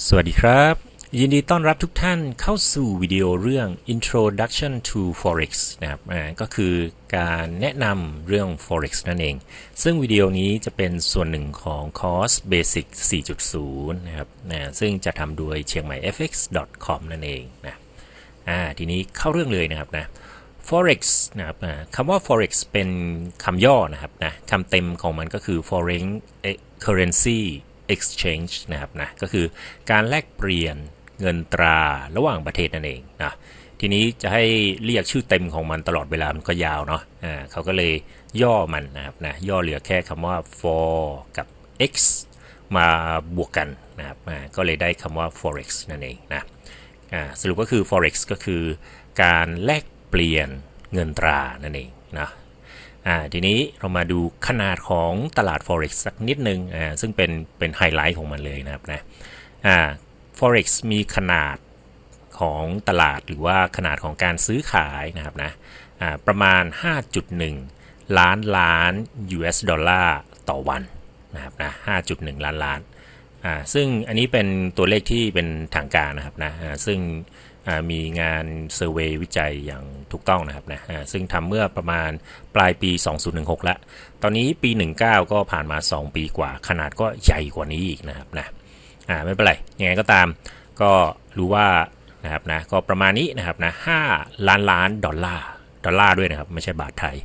สวัสดีครับ ยินดีต้อนรับทุกท่านเข้าสู่วิดีโอเรื่อง Introduction to Forex นะครับก็คือการแนะนำเรื่อง Forex นั่นเอง ซึ่งวิดีโอนี้จะเป็นส่วนหนึ่งของคอร์ส Basic 4.0 นะครับนะซึ่งจะทำโดยเชียงใหม่ fx.com นั่นเองนะทีนี้เข้าเรื่องเลยนะครับนะ forex นะครับคำว่า forex เป็นคำย่อนะครับนะคำเต็มของมันก็คือ foreign currency exchange นะครับนะก็คือการแลกเปลี่ยนเงินตราระหว่างประเทศนั่นเองนะทีนี้จะให้เรียกชื่อเต็มของมันตลอดเวลามันก็ยาวเนาะอ่าเขาก็เลยย่อมันนะครับนะย่อเหลือแค่คำว่า for กับ x มาบวกกันนะครับอ่าก็เลยได้คำว่า forex นั่นเองนะอ่าสรุปก็คือ forex ก็คือการแลกเปลี่ยนเงินตรานั่นเองนะ อ่าทีนี้เรามาดูขนาดของตลาด forex สักนิดนึงอ่าซึ่งเป็นเป็นไฮไลท์ของมันเลยนะครับนะอ่า forex มีขนาดของตลาดหรือว่าขนาดของการซื้อขายนะครับนะอ่าประมาณ 5.1 ล้านล้าน US ดอลลาร์ต่อวันนะครับนะ5.1 ล้านล้านอ่าซึ่งอันนี้เป็นตัวเลขที่เป็นทางการนะครับนะอ่าซึ่ง มีงานเซอร์เวยวิจัยอย่างถูกต้องนะครับนะซึ่งทำเมื่อประมาณปลายปี 2016แล้วตอนนี้ปี 19 ก็ผ่านมา 2 ปีกว่า ขนาดก็ใหญ่กว่านี้อีกนะครับนะไม่เป็นไร ยังไงก็ตามก็รู้ว่านะครับนะก็ประมาณนี้นะครับนะ5ล้านล้านดอลลาร์ดอลลาร์ด้วยนะครับ ไม่ใช่บาทไทย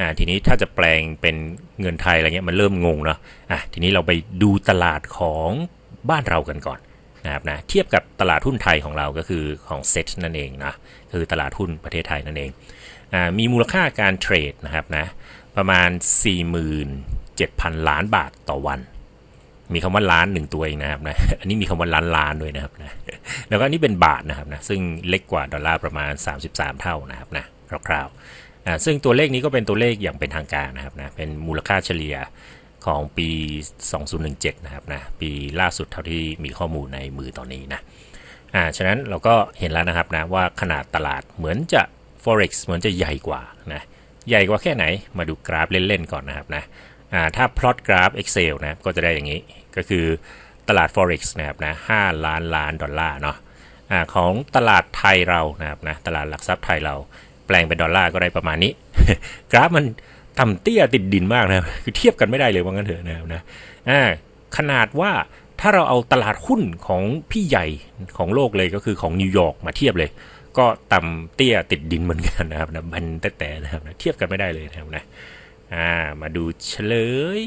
อ่าทีนี้ถ้าจะแปลงเป็นเงินไทยอะไรเงี้ยมันเริ่มงงเนาะอะทีนี้เราไปดูตลาดของบ้านเรากันก่อน นะครับนะเทียบกับตลาดหุ้นไทยของเราก็คือของเซ็ตนั่นเองนะคือตลาดหุ้นประเทศไทยนั่นเองอมีมูลค่าการเทรดนะครับนะประมาณ 47,000 ล้านบาทต่อวัน มีคำว่าล้านหนึ่งตัวเองนะครับนะอันนี้มีคำว่าล้านล้านด้วยนะครับนะแล้วก็อันนี้เป็นบาทนะครับนะซึ่งเล็กกว่าดอลลาร์ประมาณ 33 เท่านะครับนะคร่าวๆซึ่งตัวเลขนี้ก็เป็นตัวเลขอย่างเป็นทางการนะครับนะเป็นมูลค่าเฉลี่ย ของปี 2017 นะครับนะปีล่าสุดเท่าที่มีข้อมูลในมือตอนนี้นะอ่าฉะนั้นเราก็เห็นแล้วนะครับนะว่าขนาดตลาดเหมือนจะ forex เหมือนจะใหญ่กว่านะใหญ่กว่าแค่ไหนมาดูกราฟเล่นๆก่อนนะครับนะอ่าถ้าพลอตกราฟ Excel นะก็จะได้อย่างนี้ก็คือตลาด forex นะครับนะ5ล้านล้านดอลลาร์เนาะอ่าของตลาดไทยเรานะครับนะตลาดหลักทรัพย์ไทยเราแปลงเป็นดอลลาร์ก็ได้ประมาณนี้ กราฟมัน ต่ำเตี้ยติดดินมากนะคือเทียบกันไม่ได้เลยว่างั้นเถอะนะครับนะอ่าขนาดว่าถ้าเราเอาตลาดหุ้นของพี่ใหญ่ของโลกเลยก็คือของนิวยอร์กมาเทียบเลย ก็ต่ำเตี้ยติดดินเหมือนกันนะครับนะมันแต่แต่นะครับนะเทียบกันไม่ได้เลยนะครับนะอ่ามาดูเฉลย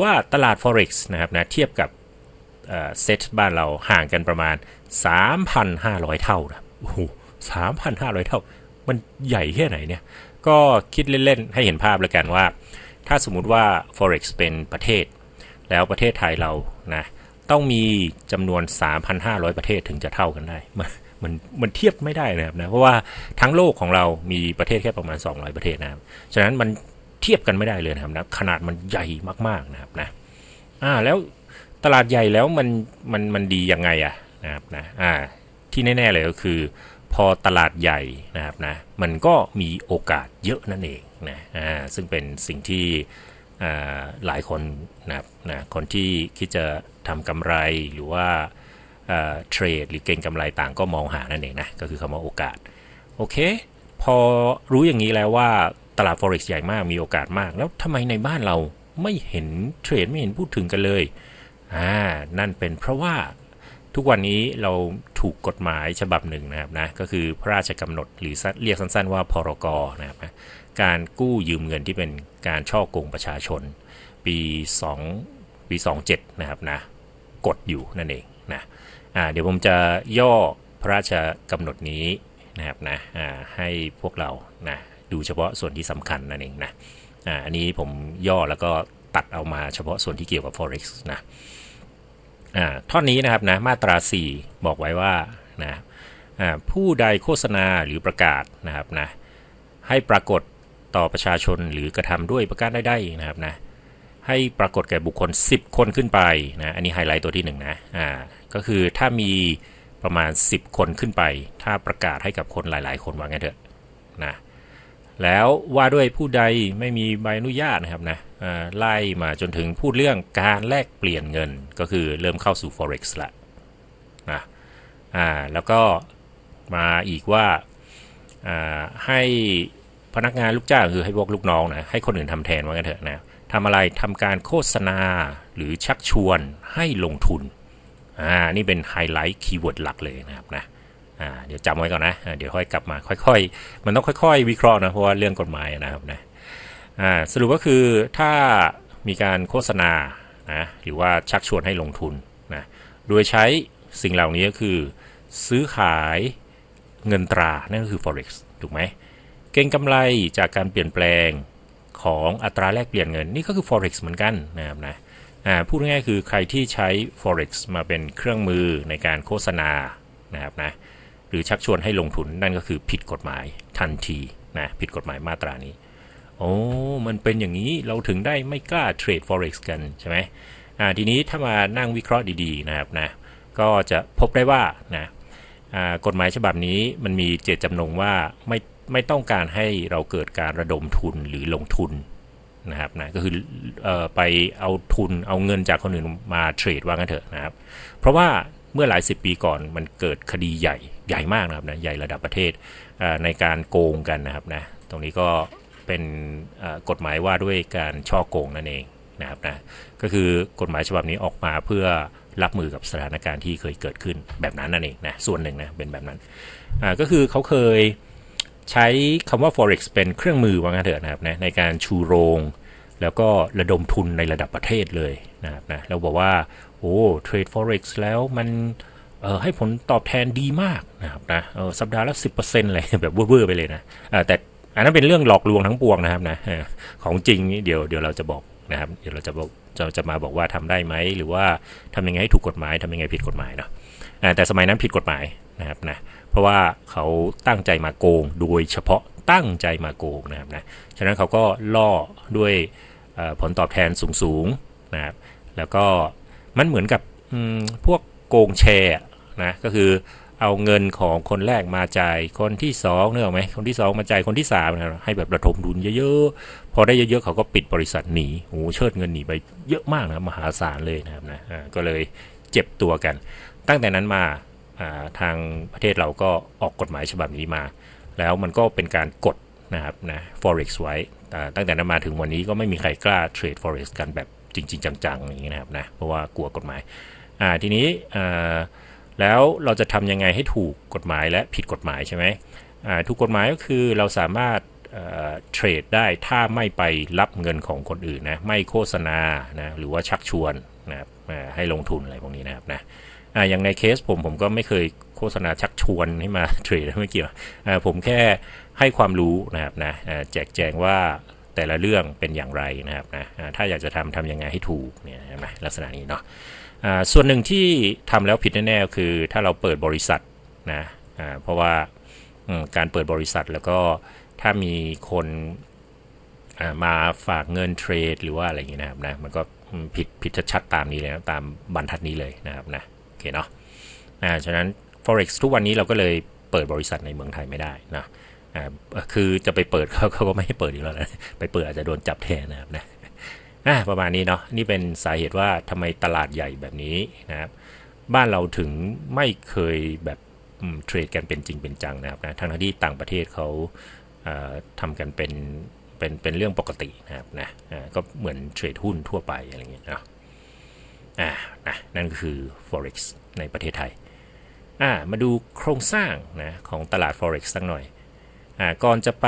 ว่าตลาด forex นะครับนะเทียบกับเซตบ้านเราห่างกันประมาณ 3,500 เท่านะโอ้โห3,500 เท่า มันใหญ่แค่ไหนเนี่ย ก็คิดเล่นๆ ให้เห็นภาพแล้วกันว่า ถ้าสมมุติว่า forex เป็นประเทศ แล้วประเทศไทยเรานะต้องมีจำนวน 3,500 ประเทศถึงจะเท่ากันได้มันมันมันเทียบไม่ได้นะครับนะเพราะว่าทั้งโลกของเรามีประเทศแค่ประมาณ 200 ประเทศนะครับฉะนั้นมันเทียบกันไม่ได้เลยนะครับนะขนาดมันใหญ่มากๆนะครับนะอ่าแล้วตลาดใหญ่แล้วมันมันมันดียังไงอะนะครับนะอ่าที่แน่ ๆ เลยก็คือ อตลาดใหญ่นะครับนะมันก็มีโอกาสเยอะนั่นเองนะอ่าซึ่งเป็นสิ่งที่อ่าหลายคนนะครับนะคนที่คิดจะทำกำไรหรือว่าเทรดหรือเก่งกำไรต่างก็มองหานั่นเองนะก็คือคำว่าโอกาสโอเค พอรู้อย่างนี้แล้วว่าตลาด forex ใหญ่มากมีโอกาสมาก แล้วทำไมในบ้านเราไม่เห็นเทรดไม่เห็นพูดถึงกันเลยอ่านั่นเป็นเพราะว่า ทุกวันนี้เราถูกกฎหมายฉบับหนึ่งนะครับนะก็คือพระราชกำหนดหรือเรียกสั้นๆว่าพรกนะครับนะการกู้ยืมเงินที่เป็นการช่อโกงประชาชน ปี2ปี27นะครับนะกดอยู่นั่นเองนะเดี๋ยวผมจะย่อพระราชกำหนดนี้นะครับนะให้พวกเรานะดูเฉพาะส่วนที่สำคัญนั่นเองนะอันนี้ผมย่อแล้วก็ตัดเอามาเฉพาะส่วนที่เกี่ยวกับ forex นะ อ่าท่อนนี้นะครับนะมาตรา 4 บอกไว้ว่านะอ่าผู้ใดโฆษณาหรือประกาศนะครับนะให้ปรากฏต่อประชาชนหรือกระทำด้วยประการใดๆนะครับนะให้ปรากฏแก่บุคคล 10 คนขึ้นไปนะอันนี้ไฮไลท์ตัวที่1นะอ่าก็คือถ้ามีประมาณ 10 คนขึ้นไป ถ้าประกาศให้กับคนหลาย ๆ คนว่างั้นเถอะนะ แล้วว่าด้วยผู้ใดไม่มีใบอนุญาตนะครับนะไล่มาจนถึงพูดเรื่องการแลกเปลี่ยนเงินก็คือเริ่มเข้าสู่ forex ละนะอ่าแล้วก็มาอีกว่าอ่าให้พนักงานลูกจ้างคือให้พวกลูกน้องนะให้คนอื่นทำแทนว่ากันเถอะนะทำอะไรทำการโฆษณาหรือชักชวนให้ลงทุนอ่านี่เป็นไฮไลท์คีย์เวิร์ดหลักเลยนะครับนะ เดี๋ยวจำไว้ก่อนนะเดี๋ยวค่อยกลับมาค่อยๆ มันต้องค่อย ๆ วิเคราะห์นะเพราะว่าเรื่องกฎหมายนะครับนะอ่าสรุปก็คือถ้ามีการโฆษณานะหรือว่าชักชวนให้ลงทุนนะโดยใช้สิ่งเหล่านี้ก็คือ ซื้อขายเงินตรา นั่นก็คือ forex ถูกไหมเก็งกำไรจากการเปลี่ยนแปลงของอัตราแลกเปลี่ยนเงิน นี่ก็คือ forex เหมือนกันนะครับนะพูดง่ายๆคือใครที่ใช้ forex มาเป็นเครื่องมือในการโฆษณานะครับนะ หรือชักชวนให้ลงทุนนั่นก็คือผิดกฎหมายทันทีนะผิดกฎหมายมาตรานี้โอ้มันเป็นอย่างนี้เราถึงได้ไม่กล้าเทรด forex กันใช่ไหมอ่าทีนี้ถ้ามานั่งวิเคราะห์ดีๆนะครับนะก็จะพบได้ว่านะอ่ากฎหมายฉบับนี้มันมีเจตจำนงว่าไม่ไม่ต้องการให้เราเกิดการระดมทุนหรือลงทุนนะครับนะก็คือเออไปเอาทุนเอาเงินจากคนอื่นมาเทรดว่ากันเถอะนะครับ เพราะว่าเมื่อหลายสิบปีก่อนมันเกิดคดีใหญ่ ใหญ่มากนะครับนะใหญ่ระดับประเทศในการโกงกันนะครับนะตรงนี้ก็เป็นกฎหมายว่าด้วยการช่อโกงนั่นเองนะครับนะก็คือกฎหมายฉบับนี้ออกมาเพื่อรับมือกับสถานการณ์ที่เคยเกิดขึ้นแบบนั้นนั่นเองนะส่วนหนึ่งนะเป็นแบบนั้นก็คือเขาเคยใช้คำว่า forex เป็นเครื่องมือว่างั้นเถอะนะครับนะในการชูโรง แล้วก็ระดมทุนในระดับประเทศเลยนะครับนะแล้วบอกว่าโอ้เทรด forex แล้วมัน ให้ผลตอบแทนดีมากนะครับนะออสัปดาห์ละสิบเปอร์เซ็นต์เลยแบบเวอร์ไปเลยนะออแต่อันนั้นเป็นเรื่องหลอกลวงทั้งปวงนะครับนะออของจริงนี่เดี๋ยวเดี๋ยวเราจะบอกนะครับเดี๋ยวเราจะบอกจะจะมาบอกว่าทำได้ไหมหรือว่าทำยังไงให้ถูกกฎหมายทำยังไงผิดกฎหมายเนาะอ่าแต่สมัยนั้นผิดกฎหมายนะครับนะเพราะว่าเขาตั้งใจมาโกงโดยเฉพาะตั้งใจมาโกงนะครับนะฉะนั้นเขาก็ล่อด้วยผลตอบแทนสูงๆนะครับแล้วก็มันเหมือนกับพวกโกงแชร์ นะก็คือเอาเงินของคนแรกมาจ่ายคนที่สองเนี่ยหรอกไหมคนที่สองมาจ่ายคนที่สามนะครับให้แบบระดมทุนเยอะๆ พอได้เยอะๆเขาก็ปิดบริษัทหนีโอ้โหเชิดเงินหนีไปเยอะมากนะครับมหาศาลเลยนะครับนะก็เลยเจ็บตัวกัน ตั้งแต่นั้นมาทางประเทศเราก็ออกกฎหมายฉบับนี้มา แล้วมันก็เป็นการกดนะครับนะ forex ไว้ตั้งแต่นั้นมาถึงวันนี้ก็ไม่มีใครกล้าเทรด forex กันแบบจริง ๆ จังๆอย่างนี้นะครับนะเพราะว่ากลัวกฎหมายทีนี้อ่า แล้วเราจะทำยังไงให้ถูกกฎหมายและผิดกฎหมายใช่ไหมถูกกฎหมายก็คือเราสามารถเทรดได้ถ้าไม่ไปรับเงินของคนอื่นนะไม่โฆษณานะหรือว่าชักชวนนะครับให้ลงทุนอะไรพวกนี้นะครับนะอย่างในเคสผมผมก็ไม่เคยโฆษณาชักชวนให้มาเทรดไม่เกี่ยวผมแค่ให้ความรู้นะครับนะแจกแจงว่าแต่ละเรื่องเป็นอย่างไรนะครับนะถ้าอยากจะทำทำยังไงให้ถูกเนี่ยนไหมลักษณะนี้เนาะ ส่วนหนึ่งที่ทำแล้วผิดแน่ๆคือถ้าเราเปิดบริษัทนะเพราะว่าการเปิดบริษัทแล้วก็ถ้ามีคนมาฝากเงินเทรด หรือว่าอะไรอย่างนี้นะครับนะมันก็ผิดผิดชัดๆตามนี้เลยนะตามบรรทัดนี้เลยนะครับนะโอเคเนาะอ่าฉะนั้น forex ทุกวันนี้เราก็เลยเปิดบริษัทในเมืองไทยไม่ได้นะคือจะไปเปิดเขาเขาก็ไม่ให้เปิดอีกแล้วนะไปเปิดอาจจะโดนจับแทนนะครับนะ อ่าประมาณนี้เนาะนี่เป็นสาเหตุว่าทำไมตลาดใหญ่แบบนี้นะครับ บ้านเราถึงไม่เคยแบบเทรดกันเป็นจริงเป็นจังนะครับนะทั้งที่ต่างประเทศเขาอ่าทำกันเป็นเป็นเป็นเรื่องปกตินะครับนะก็เหมือนเทรดหุ้นทั่วไปอะไรอย่างเงี้ยเนาะอ่านะนั่นก็คือ forex ในประเทศไทยอ่ามาดูโครงสร้างนะของตลาด forex สักหน่อย ก่อนจะไป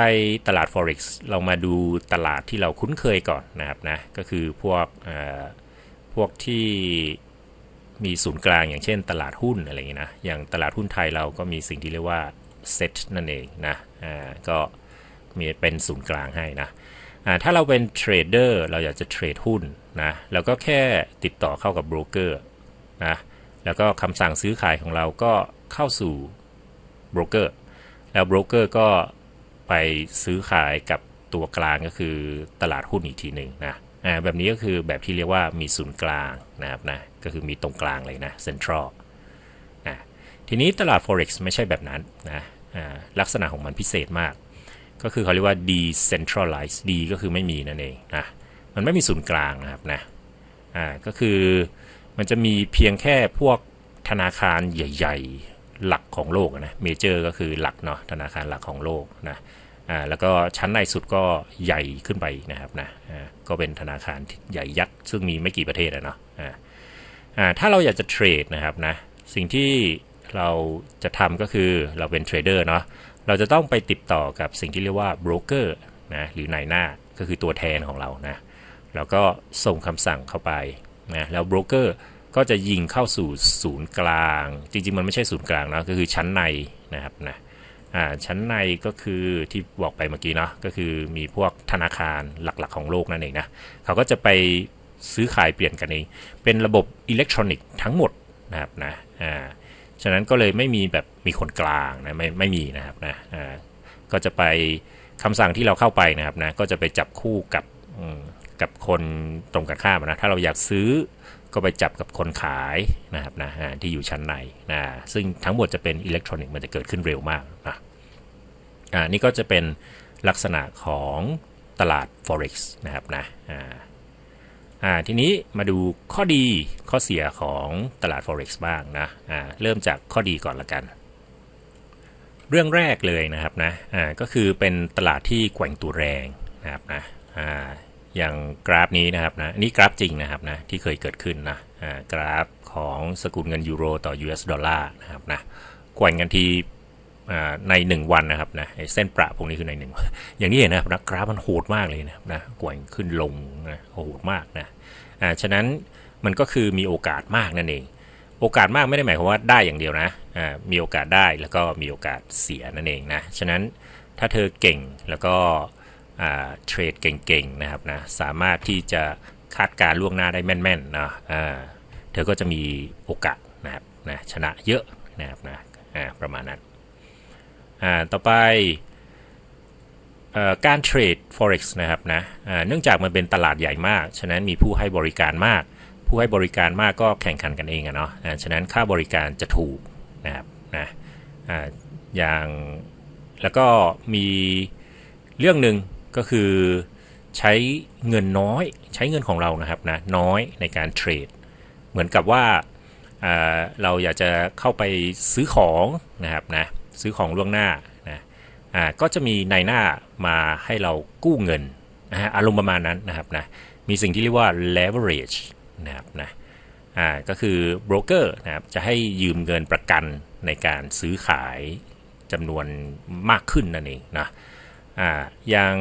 ตลาด forex เรามาดูตลาดที่เราคุ้นเคยก่อนนะครับนะก็คือพวกพวกที่มีศูนย์กลางอย่างเช่นตลาดหุ้นอะไรอย่างนี้นะอย่างตลาดหุ้นไทยเราก็มีสิ่งที่เรียกว่า set นั่นเองนะอ่าก็มีเป็นศูนย์กลางให้นะอ่าถ้าเราเป็นเทรดเดอร์เราอยากจะเทรดหุ้นนะเราก็แค่ติดต่อเข้ากับโบรกเกอร์นะแล้วก็คำสั่งซื้อขายของเราก็เข้าสู่โบรกเกอร์แล้วโบรกเกอร์ก็ ไปซื้อขายกับตัวกลางก็คือตลาดหุ้นอีกทีหนึ่งนะอ่าแบบนี้ก็คือแบบที่เรียกว่ามีศูนย์กลางนะครับนะก็คือมีตรงกลางเลยนะเซ็นทรัลนะทีนี้ตลาด forex ไม่ใช่แบบนั้นนะอ่าลักษณะของมันพิเศษมาก ก็คือเขาเรียกว่า decentralized D ก็คือไม่มีนั่นเองนะมันไม่มีศูนย์กลางนะครับนะอ่าก็คือมันจะมีเพียงแค่พวกธนาคารใหญ่ หลักของโลกนะเมเจอร์ก็คือหลักเนาะธนาคารหลักของโลกนะอ่าแล้วก็ชั้นในสุดก็ใหญ่ขึ้นไปนะครับนะอ่าก็เป็นธนาคารใหญ่ยักษ์ซึ่งมีไม่กี่ประเทศอะเนาะอ่าอ่าถ้าเราอยากจะเทรดนะครับนะสิ่งที่เราจะทำก็คือเราเป็นเทรดเดอร์เนาะเราจะต้องไปติดต่อกับสิ่งที่เรียกว่าโบรกเกอร์นะหรือนายหน้าก็คือตัวแทนของเรานะแล้วก็ส่งคำสั่งเข้าไปนะแล้วโบรกเกอร์ ก็จะยิงเข้าสู่ศูนย์กลาง จริง ๆ มันไม่ใช่ศูนย์กลางนะก็คือชั้นในนะครับนะอ่าชั้นในก็คือที่บอกไปเมื่อกี้เนาะก็คือมีพวกธนาคารหลักๆ ของโลกนั่นเองนะเขาก็จะไปซื้อขายเปลี่ยนกันเอง เป็นระบบอิเล็กทรอนิกส์ทั้งหมดนะครับนะอ่าฉะนั้นก็เลยไม่มีแบบมีคนกลางนะไม่ไม่มีนะครับนะอ่าก็จะไปคำสั่งที่เราเข้าไปนะครับนะก็จะไปจับคู่กับกับคนตรงกันข้ามนะถ้าเราอยากซื้อ ก็ไปจับกับคนขายนะครับนะที่อยู่ชั้นในนะซึ่งทั้งหมดจะเป็นอิเล็กทรอนิกส์มันจะเกิดขึ้นเร็วมากนะอ่านี่ก็จะเป็นลักษณะของตลาด forex นะครับนะอ่าอ่าทีนี้มาดูข้อดีข้อเสียของตลาด forex บ้างนะอ่าเริ่มจากข้อดีก่อนละกัน เรื่องแรกเลยนะครับนะอ่าก็คือเป็นตลาดที่แกว่งตัวแรงนะครับนะอ่า อย่างกราฟนี้นะครับนะนี่กราฟจริงนะครับนะที่เคยเกิดขึ้นนะกราฟของสกุลเงินยูโรต่อ US ดอลลาร์นะครับนะแกว่งกันที่ใน 1 วันนะครับนะเส้นประพวกนี้คือในหนึ่งอย่างที่เห็นนะครับนะกราฟมันโหดมากเลยนะครับนะแกว่งขึ้นลงนะโหดมากนะอ่าฉะนั้นมันก็คือมีโอกาสมากนั่นเอง โอกาสมากไม่ได้หมายความว่าได้อย่างเดียวนะอ่ามีโอกาสได้แล้วก็มีโอกาสเสียนั่นเองนะฉะนั้นถ้าเธอเก่งแล้วก็ เทรดเก่งๆนะครับนะสามารถที่จะคาดการล่วงหน้าได้แม่นๆนะเธอก็จะมีโอกาสนะครับนะชนะเยอะนะครับนะประมาณนั้นต่อไปอการเทรด forex นะครับนะเนื่องจากมันเป็นตลาดใหญ่มาก ฉะนั้นมีผู้ให้บริการมาก ผู้ให้บริการมากก็แข่งขันกันเองอะเนาะฉะนั้นค่าบริการจะถูกนะครับนะออย่างแล้วก็มีเรื่องหนึ่ง ก็คือใช้เงินน้อยใช้เงินของเรานะครับนะน้อยในการเทรด เหมือนกับว่าอ่าเราอยากจะเข้าไปซื้อของนะครับนะซื้อของล่วงหน้านะาก็จะมีนายหน้ามาให้เรากู้เงินนะฮะอารมณ์ประมาณนั้นนะครับนะมีสิ่งที่เรียกว่า leverage นะครับนะก็คือโบรกเกอร์นะครับจะให้ยืมเงินประกันในการซื้อขายจำนวนมากขึ้นนั่นเองนะ อ่าอย่าง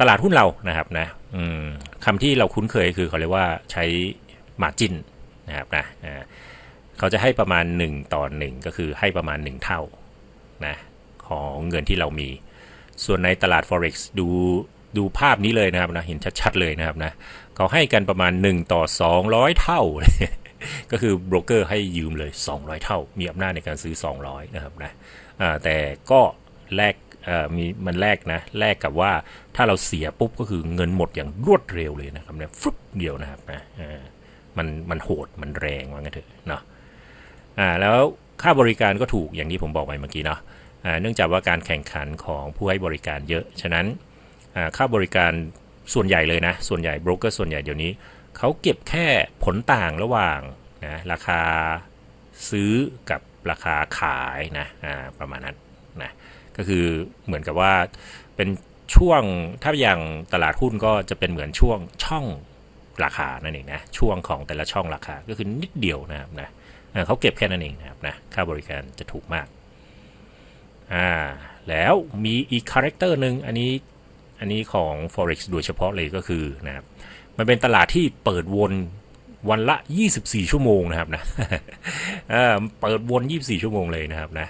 ตลาดหุ้นเรานะครับนะคำที่เราคุ้นเคยคือเขาเรียกว่าใช้มาจินนะครับนะเขาจะให้ประมาณ 1 ต่อ 1 ก็คือให้ประมาณ 1 เท่านะของเงินที่เรามี ส่วนในตลาด forex ดูดูภาพนี้เลยนะครับนะเห็นชัดๆเลยนะครับนะเขาให้กันประมาณ 1 ต่อ 200 เท่า ก็คือโบรกเกอร์ให้ยืมเลย 200 เท่า มีอำนาจในการซื้อ 200 นะครับนะแต่ก็แลก มีมันแลกนะแลกกับว่าถ้าเราเสียปุ๊บก็คือเงินหมดอย่างรวดเร็วเลยนะครับเนี่ยฟึบเดียวนะครับนะมันมันโหดมันแรงว่างั้นเถอะเนาะอ่าแล้วค่าบริการก็ถูกอย่างที่ผมบอกไปเมื่อกี้เนาะเนื่องจากว่าการแข่งขันของผู้ให้บริการเยอะ ฉะนั้นค่าบริการส่วนใหญ่เลยนะ ส่วนใหญ่โบรกเกอร์ส่วนใหญ่เดี๋ยวนี้เขาเก็บแค่ผลต่างระหว่างนะราคาซื้อกับราคาขายนะประมาณนั้น ก็คือเหมือนกับว่าเป็นช่วงถ้าอย่างตลาดหุ้นก็จะเป็นเหมือนช่วงช่องราคานั่นเองนะช่วงของแต่ละช่องราคาก็คือนิดเดียวนะครับนะเขาเก็บแค่นั้นเองนะครับนะค่าบริการจะถูกมากอ่าแล้วมีอีกคาแรคเตอร์หนึ่งอันนี้อันนี้ของ forex โดยเฉพาะเลยก็คือนะครับมันเป็นตลาดที่เปิดวนวันละ 24 ชั่วโมงนะครับนะเออเปิดวน 24 ชั่วโมงเลยนะครับนะ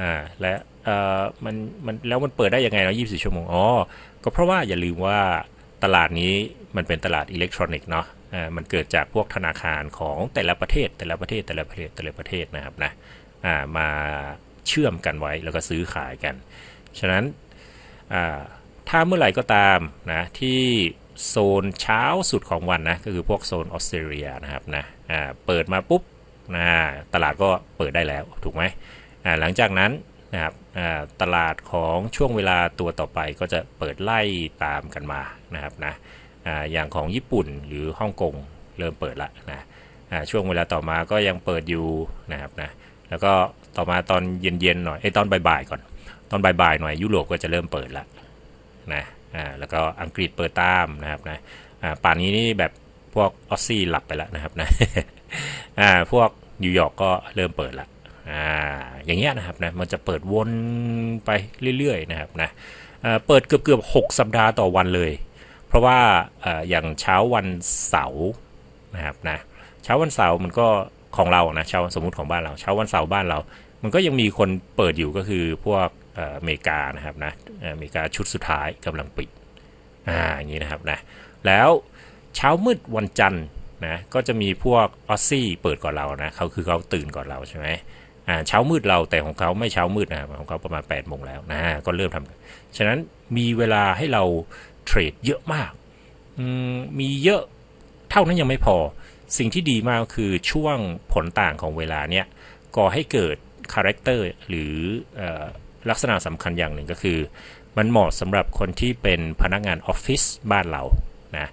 อ่าและเอ่อมันมันแล้วมันเปิดได้ยังไงเนาะ24ชั่วโมงอ๋อก็เพราะว่าอย่าลืมว่าตลาดนี้มันเป็นตลาดอิเล็กทรอนิกส์เนาะอ่ามันเกิดจากพวกธนาคารของแต่ละประเทศแต่ละประเทศแต่ละประเทศแต่ละประเทศนะครับนะอ่ามาเชื่อมกันไว้แล้วก็ซื้อขายกัน ฉะนั้นอ่าถ้าเมื่อไหร่ก็ตามนะที่โซนเช้าสุดของวันนะก็คือพวกโซนออสเตรเลียนะครับนะอ่าเปิดมาปุ๊บนะตลาดก็เปิดได้แล้วถูกไหม หลังจากนั้นนะครับตลาดของช่วงเวลาตัวต่อไปก็จะเปิดไล่ตามกันมานะครับนะอย่างของญี่ปุ่นหรือฮ่องกงเริ่มเปิดละนะช่วงเวลาต่อมาก็ยังเปิดอยู่นะครับนะแล้วก็ต่อมาตอนเย็นๆหน่อยไอ้ตอนบ่ายๆก่อน ตอนบ่ายๆหน่อยยุโรปก็จะเริ่มเปิดละนะอ่าแล้วก็อังกฤษเปิดตามนะครับนะอ่าป่านนี้นี่แบบพวกออสซี่หลับไปแล้วนะครับนะอ่าพวกนิวยอร์กก็เริ่มเปิดละ อ่าอย่างเงี้ยนะครับนะมันจะเปิดวนไปเรื่อยๆนะครับนะเปิดเกือบเกือบหกสัปดาห์ต่อวันเลย เพราะว่าอย่างเช้าวันเสาร์นะครับนะเช้าวันเสาร์มันก็ของเรานะเช้าสมมติของบ้านเรา เช้าวันเสาร์บ้านเรา มันก็ยังมีคนเปิดอยู่ก็คือพวกอเมริกานะครับนะอเมริกาชุดสุดท้ายกำลังปิดอ่าอย่างนี้นะครับนะแล้วเช้ามืดวันจันทร์นะก็จะมีพวกออสซี่เปิดก่อนเรานะเขาคือเขาตื่นก่อนเราใช่ไหม เช้ามืดเราแต่ของเขาไม่เช้ามืดนะของเขาประมาณ8ปดโมงแล้วนะก็เริ่มทำฉะนั้นมีเวลาให้เราเทรดเยอะมากมีเยอะเท่านั้นยังไม่พอ สิ่งที่ดีมากคือช่วงผลต่างของเวลาเนี่ยก่อให้เกิดคาแรคเตอร์หรืออลักษณะสำคัญอย่างหนึ่งก็คือ มันเหมาะสำหรับคนที่เป็นพนักงานออฟฟิศบ้านเรานะ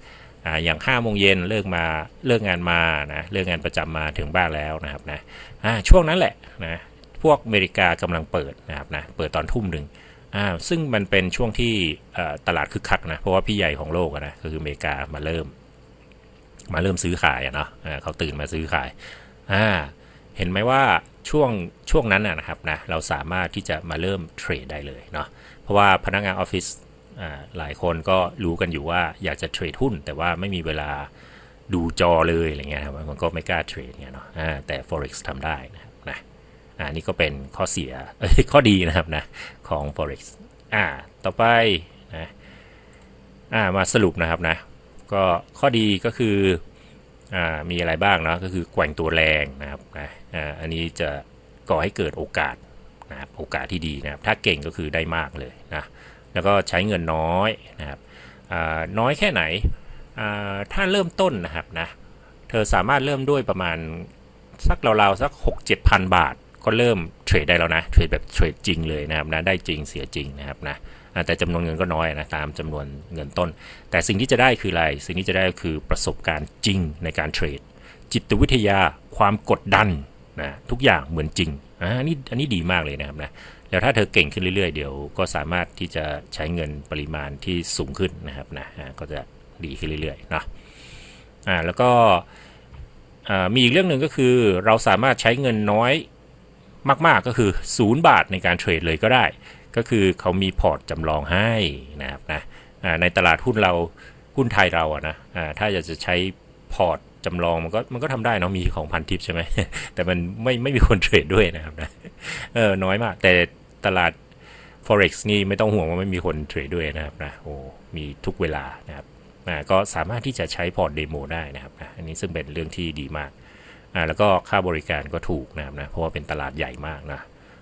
อ่าอย่าง5้าโมงเย็นเลิกมาเลิกงานมานะเลิกงานประจำมาถึงบ้านแล้วนะครับนะ อ่าช่วงนั้นแหละนะพวกอเมริกากำลังเปิดนะครับนะเปิดตอนทุ่มหนึ่งอ่าซึ่งมันเป็นช่วงที่ตลาดคึกคักนะเพราะว่าพี่ใหญ่ของโลกนะก็คืออเมริกามาเริ่ม มาเริ่มซื้อขายอะเนาะอ่าเขาตื่นมาซื้อขายอ่าเห็นไหมว่าช่วงช่วงนั้นนะนะครับนะเราสามารถที่จะมาเริ่มเทรดได้เลยเนาะเพราะว่าพนักงานออฟฟิศอ่าหลายคนก็รู้กันอยู่ว่าอยากจะเทรดหุ้น แต่ว่าไม่มีเวลา ดูจอเลยอะไรเงี้ยครับมันก็ไม่กล้าเทรดเนี่ยเนาะแต่ forex ทำได้นะครับนะอ่านี่ก็เป็นข้อเสียข้อดีนะครับนะของ forex อ่าต่อไปนะอ่ามาสรุปนะครับนะก็ข้อดีก็คืออ่ามีอะไรบ้างเนาะก็คือแกว่งตัวแรงนะครับนะอ่าอันนี้จะก่อให้เกิดโอกาสนะครับโอกาสที่ดีนะครับถ้าเก่งก็คือได้มากเลยนะแล้วก็ใช้เงินน้อยนะครับอ่าน้อยแค่ไหน ถ้าเริ่มต้นนะครับนะเธอสามารถเริ่มด้วยประมาณสักราวๆสัก 6 7 พันบาท ก็เริ่มเทรดได้แล้วนะเทรดแบบเทรดจริงเลยนะครับนะได้จริงเสียจริงนะครับนะแต่จำนวนเงินก็น้อยนะตามจำนวนเงินต้น แต่สิ่งที่จะได้คืออะไร สิ่งที่จะได้ก็คือประสบการณ์จริงในการเทรด จิตวิทยาความกดดันนะทุกอย่างเหมือนจริงอ่าอันนี้อันนี้ดีมากเลยนะครับนะแล้วถ้าเธอเก่งขึ้นเรื่อยๆ เดี๋ยวก็สามารถที่จะใช้เงินปริมาณที่สูงขึ้นนะครับนะก็จะ ดีขึ้นเรื่อยๆนะอ่าแล้วก็อ่ามีอีกเรื่องหนึ่งก็คือเราสามารถใช้เงินน้อยมากๆก็คือศูนย์บาทในการเทรดเลยก็ได้ ก็คือเขามีพอร์ตจำลองให้นะครับนะอ่าในตลาดหุ้นเราหุ้นไทยเราอะนะอ่าถ้าอยากจะใช้พอร์ตจำลองมันก็มันก็ทำได้นะมีของพันทิปใช่ไหมแต่มันไม่ไม่มีคนเทรดด้วยนะครับนะเออน้อยมาก แต่ตลาด forex นี่ไม่ต้องห่วงว่าไม่มีคนเทรดด้วยนะครับนะโอ้มีทุกเวลานะครับ อ่าก็สามารถที่จะใช้พอร์ตเดโมได้นะครับนะอันนี้ซึ่งเป็นเรื่องที่ดีมากอ่าแล้วก็ค่าบริการก็ถูกนะครับนะเพราะว่าเป็นตลาดใหญ่มากนะ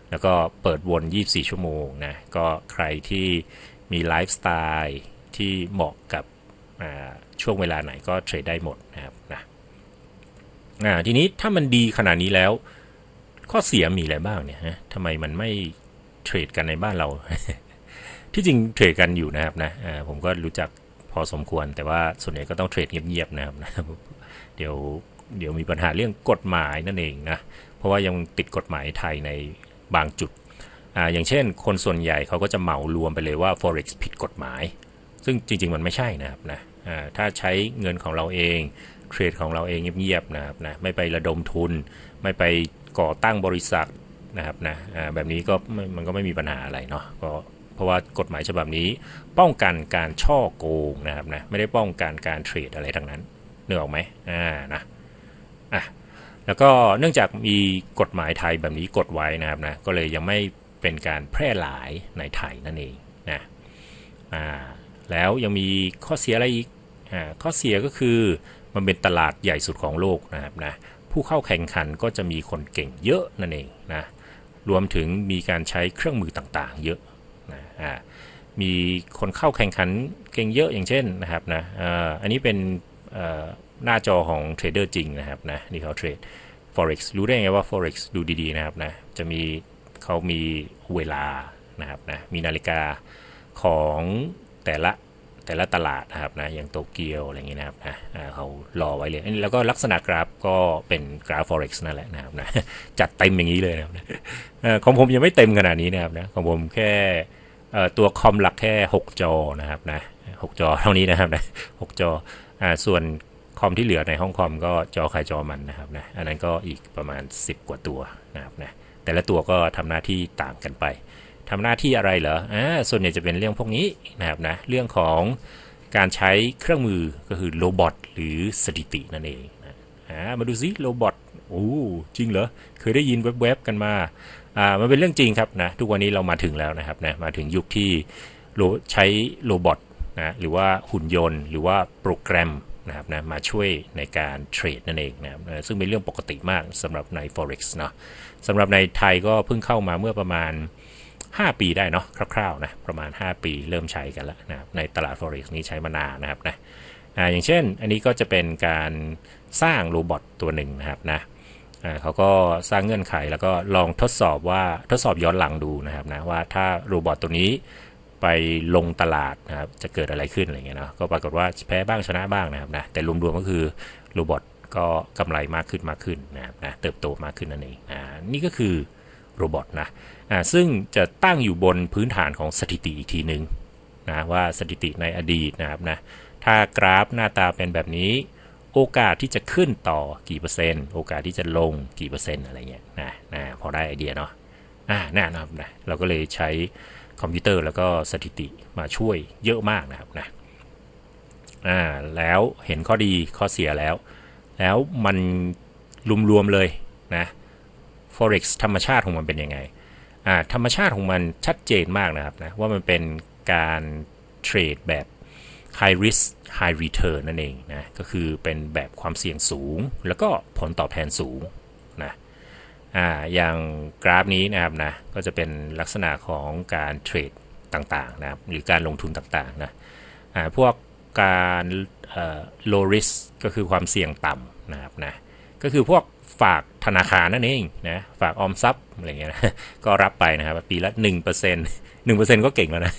แล้วก็เปิดวน 24 ชั่วโมงนะก็ใครที่มีไลฟ์สไตล์ที่เหมาะกับช่วงเวลาไหนก็เทรดได้หมดนะครับนะทีนี้ถ้ามันดีขนาดนี้แล้ว ข้อเสียมีอะไรบ้างเนี่ยฮะทำไมมันไม่เทรดกันในบ้านเรา ที่จริงเทรดกันอยู่นะครับนะผมก็รู้จัก พอสมควร แต่ว่าส่วนใหญ่ก็ต้องเทรดเงียบๆนะครับนะเดี๋ยวเดี๋ยวมีปัญหาเรื่องกฎหมายนั่นเองนะ เพราะว่ายังติดกฎหมายไทยในบางจุดอ่าอย่างเช่น คนส่วนใหญ่เขาก็จะเหมารวมไปเลยว่า forex ผิดกฎหมาย ซึ่งจริง ๆ มันไม่ใช่นะครับนะอ่าถ้าใช้เงินของเราเองเทรดของเราเองเงียบๆนะครับนะไม่ไประดมทุน ไม่ไปก่อตั้งบริษัทนะครับนะอ่าแบบนี้ก็มันก็ไม่มีปัญหาอะไรเนาะก็ เพราะว่ากฎหมายฉบับนี้ป้องกันการช่อโกงนะครับนะไม่ได้ป้องกันการเทรดอะไรทั้งนั้นเนึกอออกไหมอ่านะอะแล้วก็เนื่องจากมีกฎหมายไทยแบบนี้กฎไว้นะครับนะก็เลยยังไม่เป็นการแพร่หลายในไทยนั่นเองนะอ่าแล้วยังมีข้อเสียอะไรอีกอ่าข้อเสียก็คือมันเป็นตลาดใหญ่สุดของโลกนะครับนะผู้เข้าแข่งขันก็จะมีคนเก่งเยอะนั่นเองนะรวมถึงมีการใช้เครื่องมือต่างๆ เยอะ มีคนเข้าแข่งขันเก่งเยอะอย่างเช่นนะครับนะอันนี้เป็นหน้าจอของเทรดเดอร์จริงนะครับนะนี่เขาเทรด forex รู้ได้ไงว่า forex ดูดีๆนะครับนะจะมีเขามีเวลานะครับนะมีนาฬิกาของแต่ละแต่ละตลาดนะครับนะอย่างโตเกียวอะไรอย่างเงี้ยนะครับนะอ่าเขารอไว้เลยแล้วก็ลักษณะกราฟก็เป็นกราฟ forex นั่นแหละนะครับนะจัดเต็มอย่างนี้เลยนะครับนะของผมยังไม่เต็มขนาดนี้นะครับนะของผมแค่ ตัวคอมหลักแค่ 6 จอนะครับนะ6จอเท่านี้นะครับนะ6จออ่าส่วนคอมที่เหลือในห้องคอมก็จอใครจอมันนะครับนะอันนั้นก็อีกประมาณ 10 กว่าตัวนะครับนะแต่ละตัวก็ทำหน้าที่ต่างกันไปทำหน้าที่อะไรเหรออ่าส่วนใหญ่จะเป็นเรื่องพวกนี้นะครับนะเรื่องของการใช้เครื่องมือก็คือโรบอทหรือสถิตินั่นเองนะมาดูซิโรบอทโอ้จริงเหรอ เคยได้ยินแวบๆกันมา อ่ามันเป็นเรื่องจริงครับนะทุกวันนี้เรามาถึงแล้วนะครับนะมาถึงยุคที่ใช้โรบอทนะหรือว่าหุ่นยนต์ หรือว่าโปรแกรมนะครับนะมาช่วยในการเทรดนั่นเองนะครับซึ่งเป็นเรื่องปกติมากสำหรับใน Forex เนาะสำหรับในไทยก็เพิ่งเข้ามาเมื่อประมาณ 5 ปีได้เนาะคร่าวๆนะประมาณ 5 ปีเริ่มใช้กันแล้วนะครับในตลาด forex นี้ใช้มานานนะครับนะอย่างเช่นอันนี้ก็จะเป็นการสร้างโรบอทตัวหนึ่งนะครับนะ เขาก็สร้างเงื่อนไขแล้วก็ลองทดสอบว่าทดสอบย้อนหลังดูนะครับนะว่าถ้าโรบอทตัวนี้ไปลงตลาดนะครับจะเกิดอะไรขึ้นอะไรเงี้ยเนาะก็ปรากฏว่าแพ้บ้างชนะบ้างนะครับนะแต่รวมๆก็คือโรบอทก็กำไรมากขึ้นมากขึ้นนะครับนะเติบโตมากขึ้นนั่นเองอ่านี่ก็คือโรบอทนะอ่าซึ่งจะตั้งอยู่บนพื้นฐานของสถิติอีกทีหนึ่งนะว่าสถิติในอดีตนะครับนะถ้ากราฟหน้าตาเป็นแบบนี้ โอกาสที่จะขึ้นต่อกี่เปอร์เซ็นต์ โอกาสที่จะลงกี่เปอร์เซ็นต์อะไรเงี้ยนะนะพอได้ไอเดียเนาะอ่าแน่นะครับนะเราก็เลยใช้คอมพิวเตอร์แล้วก็สถิติมาช่วยเยอะมากนะครับนะอ่าแล้วเห็นข้อดีข้อเสียแล้ว แล้วมันรวมๆเลยนะ forex ธรรมชาติของมันเป็นยังไงอ่าธรรมชาติของมันชัดเจนมากนะครับนะว่ามันเป็นการเทรดแบบ high risk high return นั่นเองนะก็คือเป็นแบบความเสี่ยงสูง แล้วก็ผลตอบแทนสูงนะอ่าอย่างกราฟนี้นะครับนะก็จะเป็นลักษณะของการเทรดต่างๆนะครับหรือการลงทุนต่างๆนะอ่าพวกการอ่อ low risk ก็คือความเสี่ยงต่ำนะครับนะก็คือพวกฝากธนาคารนั่นเองนะฝากออมทรัพย์อะไรเงี้ยนะก็รับไปนะครับปีละ 1% 1%ก็เก่งแล้วนะ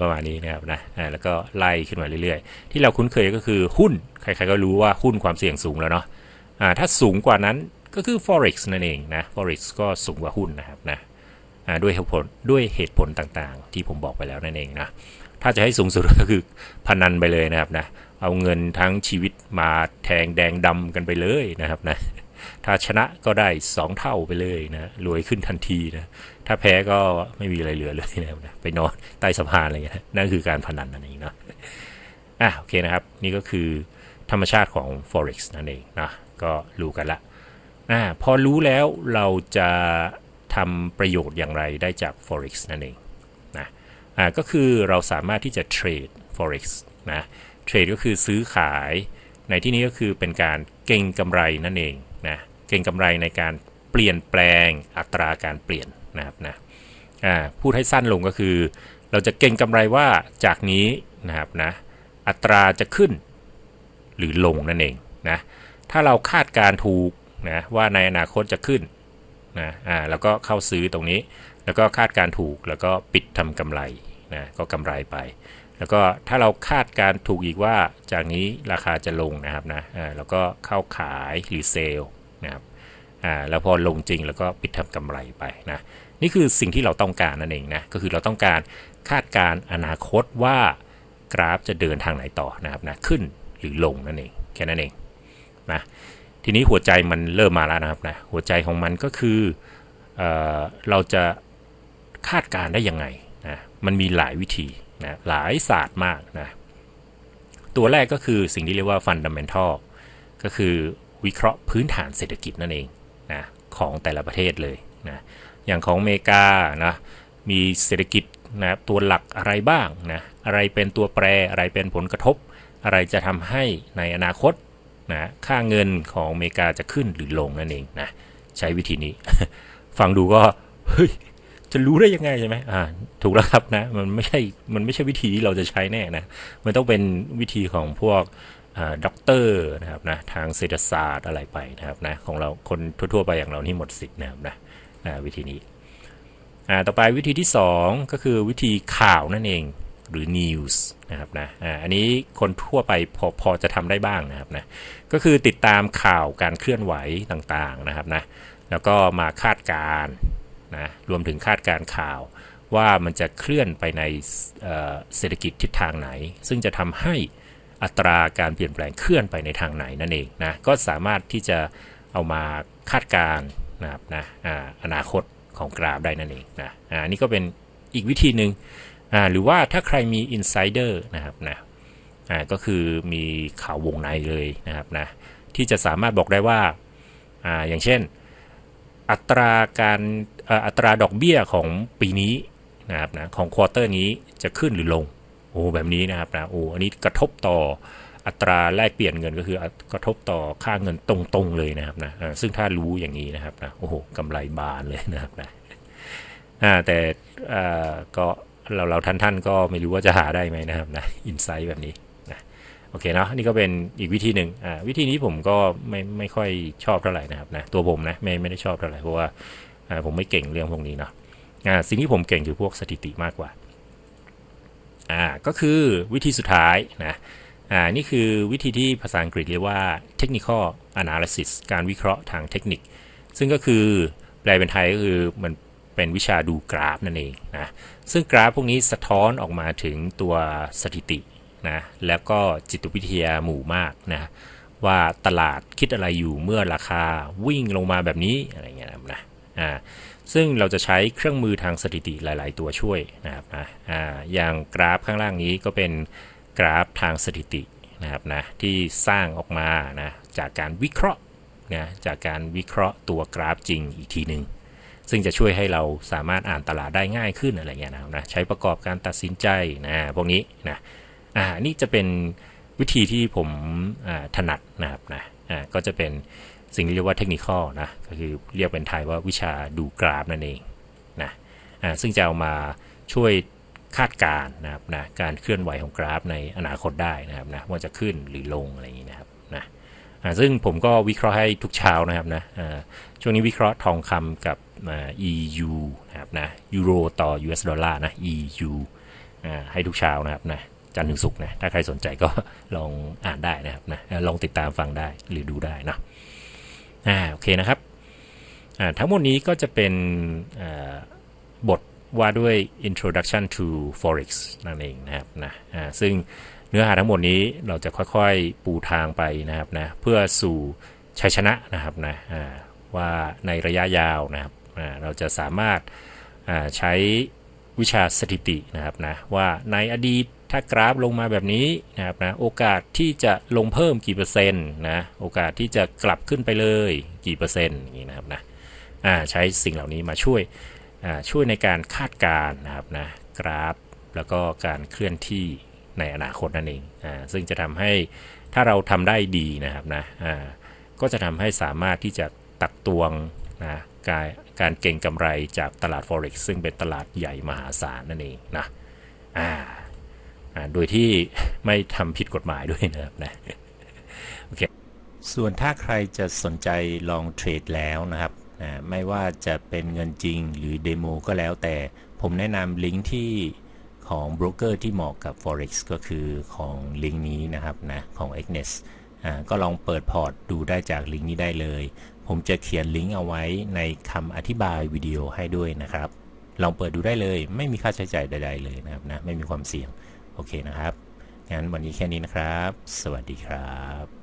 ประมาณนี้นะครับนะแล้วก็ไล่ขึ้นมาเรื่อยๆ ที่เราคุ้นเคยก็คือหุ้น ใครๆก็รู้ว่าหุ้นความเสี่ยงสูงแล้วเนาะอ่าถ้าสูงกว่านั้นก็คือ forex นั่นเองนะ forex ก็สูงกว่าหุ้นนะครับนะอ่าด้วยเหตุผลด้วยเหตุผลต่างๆ ที่ผมบอกไปแล้วนั่นเองนะถ้าจะให้สูงสุดก็คือพนันไปเลยนะครับนะเอาเงินทั้งชีวิตมาแทงแดงดำกันไปเลยนะครับนะถ้าชนะก็ได้ 2 เท่าไปเลยนะรวยขึ้นทันทีนะ ถ้าแพ้ก็ไม่มีอะไรเหลือเลยนะครับนะไปนอนใต้สะพานอะไรเงี้ยนั่นคือการพนันนั่นเองเนาะอะโอเคนะครับ นี่ก็คือธรรมชาติของ forex นั่นเองนะก็รู้กันละอ่าพอรู้แล้วเราจะทำประโยชน์อย่างไรได้จาก forex นั่นเองนะอ่าก็คือเราสามารถที่จะเทรด forex นะเทรดก็คือซื้อขายในที่นี้ก็คือเป็นการเก็งกำไรนั่นเองนะเก็งกำไรในการเปลี่ยนแปลงอัตราการเปลี่ยน นะครับนะอ่าพูดให้สั้นลงก็คือ เราจะเก็งกำไรว่าจากนี้นะครับนะอัตราจะขึ้นหรือลงนั่นเองนะถ้าเราคาดการถูกนะว่าในอนาคตจะขึ้นนะอ่าแล้วก็เข้าซื้อตรงนี้ แล้วก็คาดการถูกแล้วก็ปิดทำกำไรนะก็กำไรไป แล้วก็ถ้าเราคาดการถูกอีกว่าจากนี้ราคาจะลงนะครับนะอ่าแล้วก็เข้าขายหรือเซลล์นะครับ อ่าแล้วพอลงจริงแล้วก็ปิดทำกำไรไปนะนี่คือสิ่งที่เราต้องการนั่นเองนะก็คือเราต้องการคาดการอนาคตว่ากราฟจะเดินทางไหนต่อนะครับนะขึ้นหรือลงนั่นเองแค่นั้นเองนะทีนี้หัวใจมันเริ่มมาแล้วนะครับนะหัวใจของมันก็คือเออเราจะคาดการได้ยังไงนะมันมีหลายวิธีนะหลายศาสตร์มากนะตัวแรกก็คือสิ่งที่เรียกว่า fundamental ก็คือวิเคราะห์พื้นฐานเศรษฐกิจนั่นเอง ของแต่ละประเทศเลยนะอย่างของอเมริกานะมีเศรษฐกิจนะตัวหลักอะไรบ้างนะอะไรเป็นตัวแปรอะไรเป็นผลกระทบ อะไรจะทำให้ในอนาคตนะค่าเงินของอเมริกาจะขึ้นหรือลงนั่นเองนะใช้วิธีนี้ ฟังดูก็เฮ้ยจะรู้ได้ยังไงใช่ไหมอ่า ถูกแล้วครับนะ มันไม่ใช่ มันไม่ใช่วิธีที่เราจะใช้แน่นะ มันต้องเป็นวิธีของพวก ด็อกเตอร์นะครับนะทางเศรษฐศาสตร์อะไรไปนะครับนะของเราคนทั่วๆไปอย่างเรานี่หมดสิทธิ์นะครับนะวิธีนี้ต่อไปวิธีที่ 2 ก็คือวิธีข่าวนั่นเองหรือ news นะครับนะอันนี้คนทั่วไปพอพอจะทำได้บ้างนะครับนะก็คือติดตามข่าวการเคลื่อนไหวต่างๆนะครับนะแล้วก็มาคาดการณ์นะรวมถึงคาดการข่าวว่ามันจะเคลื่อนไปในเอ่อเศรษฐกิจทิศทางไหน ซึ่งจะทำให้ อัตราการเปลี่ยนแปลงเคลื่อนไปในทางไหนนั่นเองนะก็สามารถที่จะเอามาคาดการณ์นะครับนะอนาคตของกราฟได้นั่นเองนะอ่านี่ก็เป็นอีกวิธีหนึ่งอ่าหรือว่าถ้าใครมี insider นะครับนะอ่าก็คือมีข่าววงในเลยนะครับนะที่จะสามารถบอกได้ว่าอ่าอย่างเช่น อัตราการอัตราดอกเบี้ยของปีนี้นะครับนะของควอเตอร์นี้จะขึ้นหรือลง อ้แบบนี้นะครับนะโอ้อันนี้กระทบต่ออัตราแลกเปลี่ยนเงินก็คือกระทบต่อค่าเงินตรงๆเลยนะครับนะซึ่งถ้ารู้อย่างนี้นะครับนะโอ้โหกำไรบานเลยนะครับนะแต่ก็เราเราท่านท่านๆก็ไม่รู้ว่าจะหาได้ไหมนะครับนะอินไซต์แบบนี้นะโอเคเนาะนี่ก็เป็นอีกวิธีหนึ่งอ่าวิธีนี้ผมก็ไม่ไม่ค่อยชอบเท่าไหร่นะครับนะตัวผมนะไม่ไม่ได้ชอบเท่าไหร่เพราะว่าอ่าผมไม่เก่งเรื่องพวกนี้เนาะอ่าสิ่งที่ผมเก่งคือพวกสถิติมากกว่า อ่าก็คือวิธีสุดท้ายนะอ่านี่คือวิธีที่ภาษาอังกฤษเรียกว่า technical analysis การวิเคราะห์ทางเทคนิค ซึ่งก็คือแปลเป็นไทยก็คือมันเป็นวิชาดูกราฟนั่นเองนะซึ่งกราฟพวกนี้สะท้อนออกมาถึงตัวสถิตินะแล้วก็จิตวิทยาหมู่มากนะว่าตลาดคิดอะไรอยู่เมื่อราคาวิ่งลงมาแบบนี้อะไรเงี้ยนะอ่า ซึ่งเราจะใช้เครื่องมือทางสถิติหลาย ๆ ตัวช่วยนะครับนะอ่าอย่างกราฟข้างล่างนี้ก็เป็นกราฟทางสถิตินะครับนะที่สร้างออกมานะจากการวิเคราะห์นะจากการวิเคราะห์ตัวกราฟจริงอีกทีหนึ่งซึ่งจะช่วยให้เราสามารถอ่านตลาดได้ง่ายขึ้นอะไรเงี้ยนะครับนะใช้ประกอบการตัดสินใจนะพวกนี้นะอ่านี่จะเป็นวิธีที่ผมถนัดนะครับนะอ่าก็จะเป็น สิ่งที่เรียกว่าเทคนิคอลนะก็คือเรียกเป็นไทยว่าวิชาดูกราฟนั่นเองนะอ่าซึ่งจะเอามาช่วยคาดการณ์นะครับนะการเคลื่อนไหวของกราฟในอนาคตได้นะครับนะว่าจะขึ้นหรือลงอะไรอย่างนี้นะครับนะอ่าซึ่งผมก็วิเคราะห์ให้ทุกเช้านะครับนะอ่าช่วงนี้วิเคราะห์ทองคำกับอ่า EU นะครับนะยูโรต่อ US ดอลลาร์นะ EU อ่าให้ทุกเช้านะครับนะจันทร์ถึงศุกร์นะถ้าใครสนใจก็ลองอ่านได้นะครับนะลองติดตามฟังได้หรือดูได้นะ อ่าโอเคนะครับอ่าทั้งหมดนี้ก็จะเป็นบทว่าด้วย introduction to forex นั่นเองนะครับนะอ่าซึ่งเนื้อหาทั้งหมดนี้เราจะค่อยๆปูทางไปนะครับนะเพื่อสู่ชัยชนะนะครับนะอ่าว่าในระยะยาวนะครับอ่าเราจะสามารถอ่าใช้วิชาสถิตินะครับนะว่าในอดีต ถ้ากราฟลงมาแบบนี้นะครับนะโอกาสที่จะลงเพิ่มกี่เปอร์เซ็นต์นะโอกาสที่จะกลับขึ้นไปเลยกี่เปอร์เซ็นต์อย่างนี้นะครับนะอ่าใช้สิ่งเหล่านี้มาช่วยอ่าช่วยในการคาดการณ์นะครับนะกราฟแล้วก็การเคลื่อนที่ในอนาคตนั่นเองอ่าซึ่งจะทำให้ถ้าเราทำได้ดีนะครับนะอ่าก็จะทำให้สามารถที่จะตักตวงนะการการเก่งกำไรจากตลาด Forex ซึ่งเป็นตลาดใหญ่มหาศาลนั่นเองนะอ่า โดยที่ไม่ทำผิดกฎหมายด้วยนะครับนะโอเคส่วนถ้าใครจะสนใจลองเทรดแล้วนะครับอ่าไม่ว่าจะเป็นเงินจริงหรือเดโมก็แล้วแต่ผมแนะนำลิงก์ที่ของโบรกเกอร์ที่เหมาะกับ Forex ก็คือของลิงก์นี้นะครับนะของ Exness ก็ลองเปิดพอร์ตดูได้จากลิงก์นี้ได้เลย ผมจะเขียนลิงก์เอาไว้ในคำอธิบายวิดีโอให้ด้วยนะครับ ลองเปิดดูได้เลย ไม่มีค่าใช้จ่ายใด ๆ เลยนะครับนะไม่มีความเสี่ยง โอเคนะครับ งั้นวันนี้แค่นี้นะครับ สวัสดีครับ